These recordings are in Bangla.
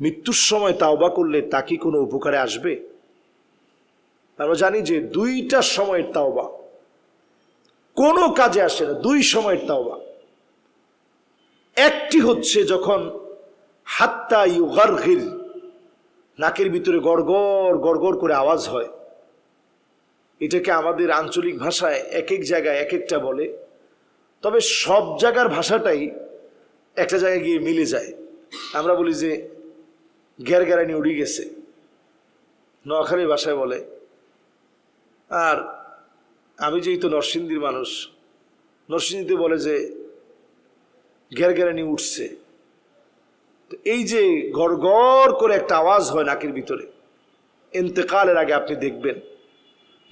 মৃত্যুর সময় তাওবা করলে তা কি কোনো উপকারে আসবে? আমরা জানি যে দুইটা সময়ের তাওবা, কোনো কাজে আসে না, দুই সময়ের তাওবা। একটি হচ্ছে যখন হাত্তা ইউগারগির, নাকের ভিতরে গড়গড় গড়গড় করে আওয়াজ হয়। এটাকে আমাদের আঞ্চলিক ভাষায় এক এক জায়গায় এক একটা বলে। তবে সব জায়গার ভাষাটাই একটা জায়গায় গিয়ে মিলে যায়। আমরা বলি যে গ্যার গ্যারানি উড়ি গেছে। নোয়াখালীর ভাষায় বলে, আর আমি যেহেতু নরসিংদীর মানুষ, নরসিংদীতে বলে যে গ্যার গ্যারানি উঠছে এই যে গড় গড় করে একটা আওয়াজ হয় নাকের ভিতরে এতেকালের আগে আপনি দেখবেন,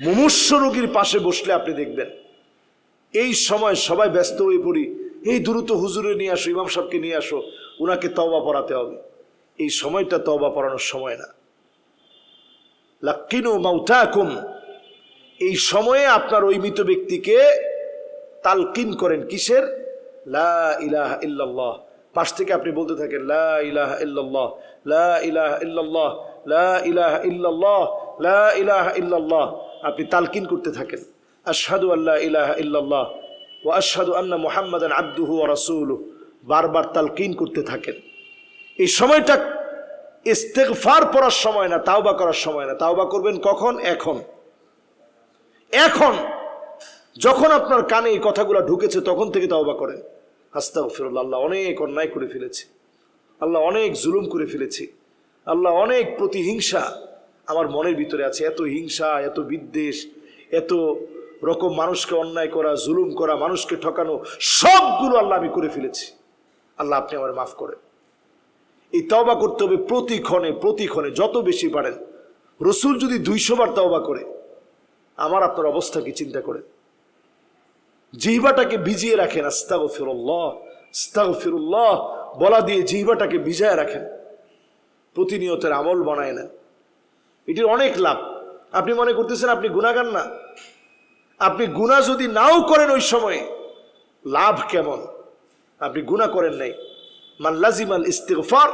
মুমূর্ষ রোগীর পাশে বসলে আপনি দেখবেন। এই সময় সবাই ব্যস্ত হয়ে পড়ি, এই দ্রুত হুজুরে নিয়ে আসো, ইমাম সাহেবকে নিয়ে আসো ওনাকে তওবা পড়াতে হবে। এই সময়টা তওবা পড়ানোর সময় না। লাক্কিনু মাউতাকুম এই সময়ে আপনার ওই মৃত ব্যক্তিকে তালকিন করেন কিসের? লা ইলাহা পাশ থেকে আপনি বলতে থাকেন, লা ইলাহা ইল্লাল্লাহ, লা ইলাহা ইল্লাল্লাহ, লা ইলাহা লা আপনি তালকিন করতে থাকেন। আশহাদু আল্লাহ ইলাহা ইল্লাল্লাহ ও আশহাদু আন্না মুহাম্মাদান আব্দুহু ওয়া রাসূলুহু। বারবার তালকিন করতে থাকেন। এই সময়টা ইস্তেগফার পড়ার সময় না, তাওবা করার সময় না। তাওবা করবেন কখন? এখন। এখন। যখন আপনার কানে এই কথাগুলো ঢুকেছে, তখন থেকে তাওবা করেন। আস্তাগফিরুল্লাহ, আল্লাহ অনেক অন্যায় করে ফেলেছি। আল্লাহ অনেক জুলুম করে ফেলেছি। আল্লাহ অনেক প্রতিহিংসা আমার মনের ভিতরে আছে। এত হিংসা, এত বিদ্বেষ, এত রকম মানুষকে অন্যায় করা, জুলুম করা, মানুষকে ঠকানো, সবগুলো আল্লাহ আমি করে ফেলেছি। আল্লাহ আপনি আমার মাফ করেন। এই তওবা করতে হবে প্রতি ক্ষণে প্রতি ক্ষণে, যত বেশি পারেন। রসুল যদি দুইশো বার তওবা করে, আমার আপনার অবস্থা কি চিন্তা করেন? জিহবাটাকে ভিজিয়ে রাখেন আস্তাগ ফিরুল্লাহ আস্তাগ ফিরুল্লাহ বলা দিয়ে জিহবাটাকে ভিজায় রাখেন। প্রতিনিয়তের আমল বানায় নেন। এটির অনেক লাভ। আপনি মনে করতেছেন আপনি গুণাগান না। আপনি গুণা যদি নাও করেন ওই সময়ে, লাভ কেমন? আপনি গুণা করেন নাই। মান লাজিমাল ইস্তিগফার,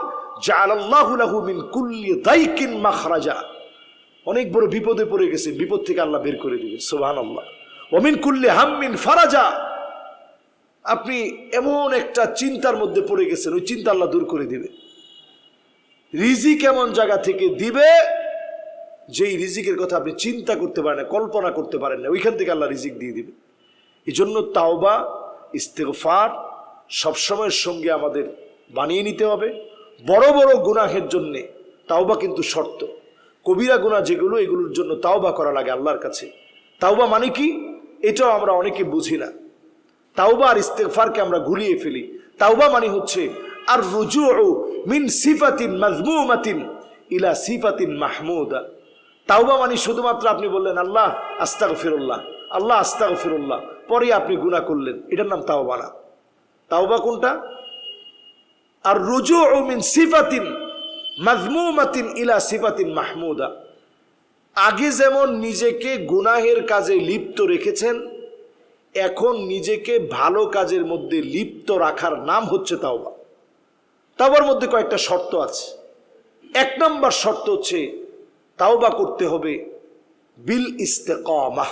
জাআলাল্লাহু লাহু মিন কুল্লি দাইকিন মাখরাজা। অনেক বড় বিপদে পড়ে গেছে, বিপদ থেকে আল্লাহ বের করে দিবে সুবহানাল্লাহ। ওমিন কুল্লি হাম্মিন ফারাজা। আপনি এমন একটা চিন্তার মধ্যে পড়ে গেছেন, ওই চিন্তা আল্লাহ দূর করে দিবে। রিজিক এমন জায়গা থেকে দিবে, যেই রিজিকের কথা আপনি চিন্তা করতে পারেন না, কল্পনা করতে পারেন না, ওইখান থেকে আল্লাহ রিজিক দিয়ে দিবে। এই জন্য তাওবা, ইস্তেগফার সবসময়ের সঙ্গে আমাদের বানিয়ে নিতে হবে। বড় বড় গুনাহের জন্যে তাওবা কিন্তু শর্ত। কবিরা গুণা যেগুলো, এগুলোর জন্য তাওবা করা লাগে আল্লাহর কাছে। তাওবা মানে কি? এটাও আমরা অনেকে বুঝি না। তাওবা আর ইস্তেগফারকে আমরা গুলিয়ে ফেলি। তাওবা মানে হচ্ছে আর রুজু মিন সিফাতিন মাজমুমাতিন ইলা সিফাতিন মাহমুদা। তাওবা মানে শুধুমাত্র আপনি বললেন, আল্লাহ আস্তাগ ফিরুল্লাহ আল্লাহ আস্তাগ ফিরুল্লাহ পরে আপনি গুণা করলেন। এটার নাম তাওবা না। তাওবা কোনটা? আর রুজু মিন সিফাতিন মাজমুমাতিন ইলা সিফাতিন মাহমুদা। আগে যেমন নিজেকে গুনাহের কাজে লিপ্ত রেখেছেন, এখন নিজেকে ভালো কাজের মধ্যে লিপ্ত রাখার নাম হচ্ছে তাওবা। তাওবার মধ্যে কয়েকটা শর্ত আছে। এক নম্বর শর্ত হচ্ছে তাওবা করতে হবে বিল ইস্তেকামাহ।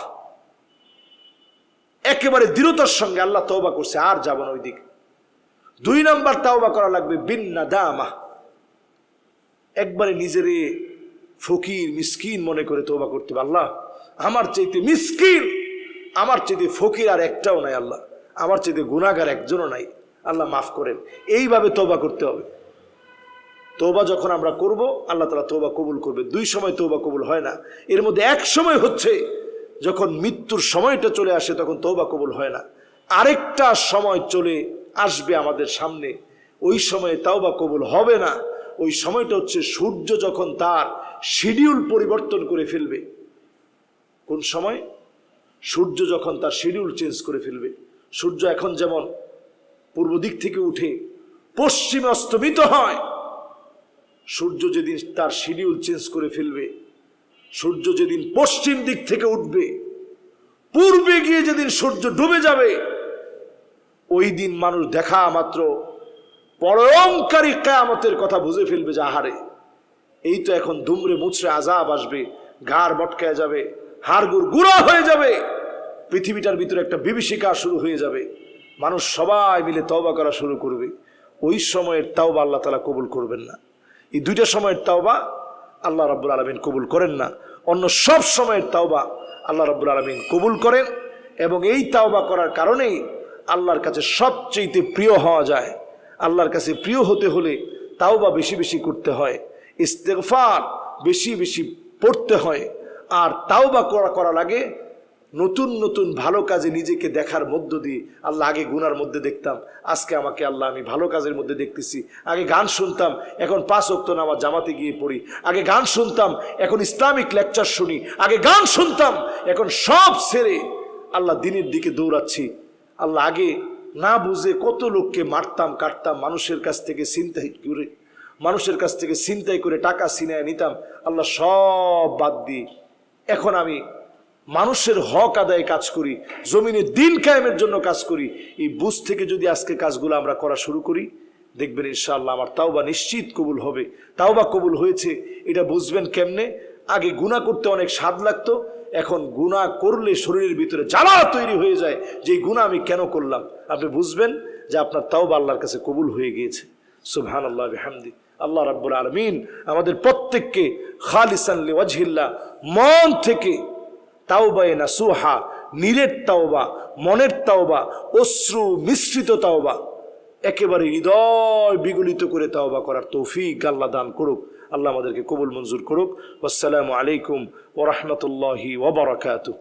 একেবারে দৃঢ়তার সঙ্গে আল্লাহ তওবা করছে, আর যাব না ওই দিকে দুই নম্বর তাওবা করা লাগবে বিন নাদামাহ একবারে নিজেরে ফকির, মিসকিন মনে করে তওবা করতে আল্লাহ, আমার চাইতে মিসকিন, আমার চাইতে ফকির আর একটাও নাই আল্লাহ। আমার চাইতে গুণাগার একজনও নাই। আল্লাহ মাফ করেন। এইভাবে তওবা করতে হবে। তৌবা যখন আমরা করব, আল্লাহ তালা তোবা কবুল করবে। দুই সময় তৌবা কবুল হয় না। এর মধ্যে এক সময় হচ্ছে, যখন মৃত্যুর সময়টা চলে আসে, তখন তৌবা কবুল হয় না। আরেকটা সময় চলে আসবে আমাদের সামনে। ওই সময়ে তাও বা কবুল হবে না। ওই সময়টা হচ্ছে সূর্য যখন তার শিডিউল পরিবর্তন করে ফেলবে। কোন সময়? সূর্য যখন তার শিডিউল চেঞ্জ করে ফেলবে। সূর্য এখন যেমন পূর্ব দিক থেকে উঠে পশ্চিমে অস্তমিত হয়, সূর্য যেদিন তার শিডিউল চেঞ্জ করে ফেলবে, সূর্য যেদিন পশ্চিম দিক থেকে উঠবে, পূর্বে গিয়ে যেদিন সূর্য ডুবে যাবে ওই দিন মানুষ দেখা মাত্র পরঙ্কারী কেয়ামতের কথা বুঝে ফেলবে যে আহারে, এই তো এখন দুমড়ে মুচড়ে আজাব আসবে, ঘাড় মটকায় যাবে, হাড়গুড় গুঁড়া হয়ে যাবে, পৃথিবীটার ভিতরে একটা বিভীষিকা শুরু হয়ে যাবে, মানুষ সবাই মিলে তওবা করা শুরু করবে। ওই সময়ের তাওবা আল্লাহ তালা কবুল করবেন না। এই দুইটা সময়ের তাওবা আল্লাহ রাব্বুল আলমিন কবুল করেন না। অন্য সব সময়ের তাওবা আল্লাহ রাব্বুল আলমিন কবুল করেন এবং এই তাওবা করার কারণেই আল্লাহর কাছে সবচেয়ে প্রিয় হওয়া যায়। আল্লাহর কাছে প্রিয় হতে হলে তাও বা বেশি বেশি করতে হয়, ইস্তেগফার বেশি বেশি পড়তে হয়। আর তাও বা করা করা লাগে নতুন নতুন ভালো কাজে নিজেকে দেখার মধ্য দিয়ে আল্লাহ আগে গুনার মধ্যে দেখতাম, আজকে আমাকে আল্লাহ আমি ভালো কাজের মধ্যে দেখতেছি। আগে গান শুনতাম, এখন পাঁচ অক্ত নামাজ জামাতে গিয়ে পড়ি। আগে গান শুনতাম, এখন ইসলামিক লেকচার শুনি। আগে গান শুনতাম, এখন সব ছেড়ে আল্লাহ দিনের দিকে দৌড়াচ্ছি। আল্লাহ আগে না বুঝে কত লোককে মারতাম, কাটতাম, মানুষের কাছ থেকে চিন্তাই করে, মানুষের কাছ থেকে চিন্তাই করে টাকা ছিনায় নিতাম, আল্লাহ সব বাদ দিয়ে। এখন আমি মানুষের হক আদায়ে কাজ করি, জমিনে দিন কায়েমের জন্য কাজ করি। এই বুঝ থেকে যদি আজকে কাজগুলো আমরা করা শুরু করি, দেখবেন ইনশাআল্লাহ আমার তাওবা নিশ্চিত কবুল হবে। তাওবা কবুল হয়েছে, এটা বুঝবেন কেমনে? আগে গুণা করতে অনেক স্বাদ লাগতো এখন গুণা করলে শরীরের ভিতরে জ্বালা তৈরি হয়ে যায়, যে গুণা আমি কেন করলাম? আপনি বুঝবেন যে আপনার তাওবা আল্লাহর কাছে কবুল হয়ে গিয়েছে। সুবহান আল্লাহ হামদি আল্লাহ রাব্বুল আলমিন আমাদের প্রত্যেককে খালিসানলি ওয়াজহিল্লা মন থেকে তাওবায়ে না সুহা নীরের তাওবা, মনের তাওবা, অশ্রু মিশ্রিত তাওবা, একেবারে হৃদয় বিগলিত করে তাওবা করার তৌফিক আল্লাহ দান করুক। আল্লাহ আমাদেরকে কবুল মঞ্জুর করুক আসসালামু আলাইকুম ওরহমতুল্লাহি ওবরাকাতুহ